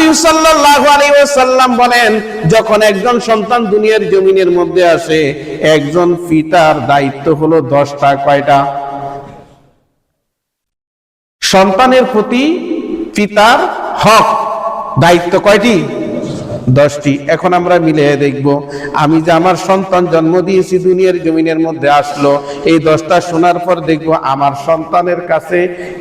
হাবিব সাল্লাল্লাহু আলাইহি ওয়াসাল্লাম বলেন, যখন একজন সন্তান দুনিয়ার জমিনের মধ্যে আসে, একজন পিতার দায়িত্ব হলো দশটা, কয়টা? সন্তানের প্রতি পিতার হক। দায়িত্ব কয়টি? দশটি। এখন আমরা মিলে দেখব, আমি যে আমার সন্তান জন্ম দিয়েছি দুনিয়ার জমিনের মধ্যে আসলো, এই দশটা শোনার পর দেখব আমার সন্তানের কাছে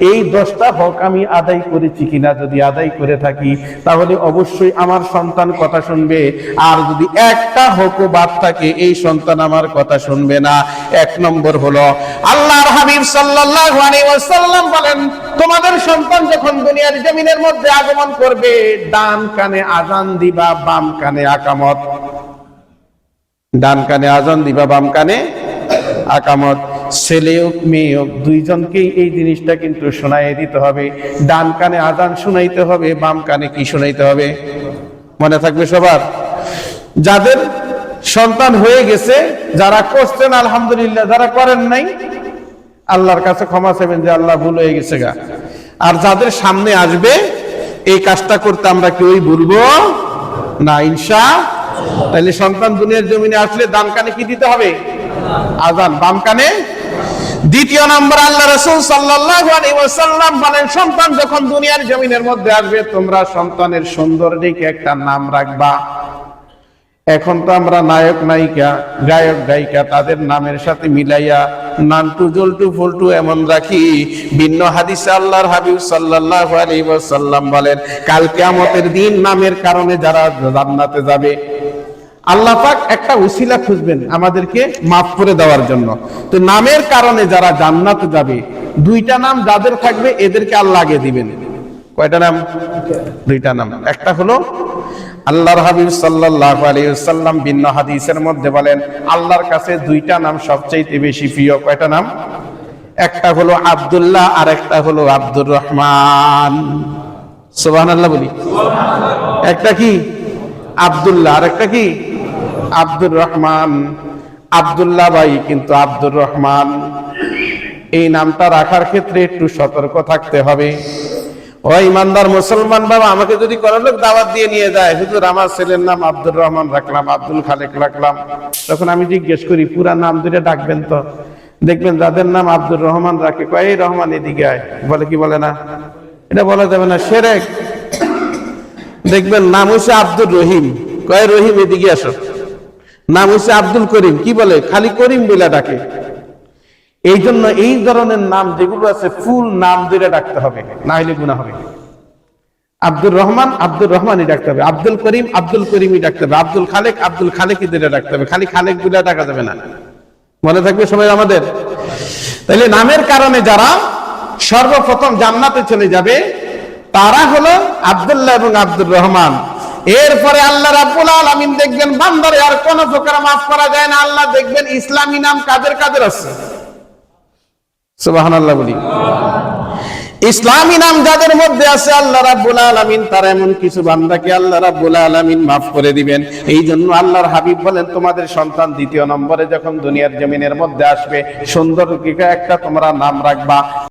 এই দশটা হক আমি আদায় করেছি কিনা। যদি আদায় করে থাকি, তাহলে অবশ্যই আমার সন্তান কথা শুনবে। আর যদি একটা হকও বাদ থাকে, এই সন্তান আমার কথা শুনবে না। এক নম্বর হলো, আল্লাহর হাবিব সাল্লাল্লাহু আলাইহি ওয়াসাল্লাম বলেন তোমাদের সন্তান যখন দুনিয়ার জমিনের মধ্যে আগমন করবে, ডান কানে আজান দিবা, বাম কানে আকামত। ডান কানে আজান দিবা, বাম কানে আকামত। ছেলে হোক, মেয়ে হোক, দুইজনকেই এই জিনিসটা কিন্তু শোনাই দিতে হবে। ডান কানে আজান শোনাইতে হবে, বাম কানে কি শোনাইতে হবে? মনে থাকবে সবার? যাদের সন্তান হয়ে গেছে, যারা করছেন, আলহামদুলিল্লাহ, যারা করেন নাই আল্লাহর কাছে ক্ষমা চাইবেন যে আল্লাহ ভুল হয়ে গেছে গা। আর যাদের সামনে আসবে, এই কাজটা করতে আমরা কেউই ভুলবো না, ইনশা। তাহলে সন্তান দুনিয়ার জমিনে আসলে দান কানে কি দিতে হবে? আজান, বাম কানে। দ্বিতীয় নম্বর, আল্লাহ রসুল ওয়াসাল্লাম বলেন, সন্তান যখন দুনিয়ার জমিনের মধ্যে আসবে, তোমরা সন্তানের সুন্দর দিকে একটা নাম রাখবা। এখন তো আমরা নায়ক, নায়িকা, গায়ক, গায়িকা, তাদের নামের সাথে মিলাইয়া নান্টু, জল্টু, ফল্টু এমন রাখি। ভিন্ন হাদিসে আল্লাহর হাবিব সাল্লাল্লাহু আলাইহি ওয়াসাল্লাম বলেন, কাল কিয়ামতের দিন নামের কারণে যারা জান্নাতে যাবে, আল্লাহ পাক একটা উসিলা খুঁজবেন আমাদেরকে মাফ করে দেওয়ার জন্য। তো নামের কারণে যারা জান্নাতে যাবে, দুইটা নাম যাদের থাকবে, এদেরকে আল্লাহ আগে দিবেন। কয়টা নাম? দুইটা নাম। একটা হলো আল্লাহর হাবিব সাল্লাল্লাহু আলাইহি ওয়াসাল্লাম ভিন্ন হাদিসের মধ্যে বলেন, আল্লাহর কাছে দুইটা নাম সবচাইতে বেশি প্রিয়, কয়টা নাম? একটা হলো আব্দুল্লাহ আর একটা হলো আব্দুর রহমান। সুবহানাল্লাহ বলি। একটা কি? আব্দুল্লাহ আর একটা কি? আব্দুর রহমান। আব্দুল্লাহ ভাই কিন্তু আব্দুর রহমান। এই নামটা রাখার ক্ষেত্রে একটু সতর্ক থাকতে হবে। ও ইমানদার মুসলমান বাবা, আমাকে যদি কোনো লোক দাওয়াত দিয়ে নিয়ে যায় আমার ছেলের নাম আব্দুর রহমান রাখলাম, আব্দুল খালেক রাখলাম। তখন আমি জিজ্ঞেস করি, পুরা নাম ডাকবেন তো? দেখবেন যাদের নাম আব্দুর রহমান রাখে, কয় রহমান, এদিকে আয়। বলে, কি বলে না? এটা বলা যাবে না, সেরেক। দেখবেন, নাম হচ্ছে আব্দুর রহিম। কয়, রহিম, এদিকে আসো। নাম হচ্ছে আব্দুল করিম। কি বলে? খালি করিম বলে ডাকে। এই জন্য এই ধরনের নাম যেগুলো আছে, ফুল নাম ধরে ডাকতে হবে, না হলে গুণা হবে আব্দুর রহমান, আব্দুর রহমানই ডাকতে হবে। আব্দুল করিম, আব্দুল করিমই ডাকতে হবে। আব্দুল খালেক, আব্দুল খালেকই ধরে ডাকতে হবে। খালি খালেক বলে ডাকা যাবে না। মনে থাকবে সবাই আমাদের? তাহলে নামের কারণে যারা সর্বপ্রথম জান্নাতে চলে যাবে, তারা হলো আব্দুল্লাহ এবং আব্দুর রহমান। এরপরে আল্লাহ রাব্বুল আলামিন দেখবেন, বান্দারে আর কোন প্রকার মাফ করা যায় না। আল্লাহ দেখবেন ইসলামী নাম কাদের কাদের আছে? সুবহানাল্লাহ বলি। ইসলামী নাম যাদের মধ্যে আছে আল্লাহ রাব্বুল আলামিন, তার এমন কিছু বান্দাকে আল্লাহ রাব্বুল আলামিন মাফ করে দিবেন? এই জন্য আল্লাহর হাবিব বলেন, তোমাদের সন্তান দ্বিতীয় নম্বরে যখন দুনিয়ার জমিনের মধ্যে আসবে, সুন্দর একটা তোমরা নাম রাখবা।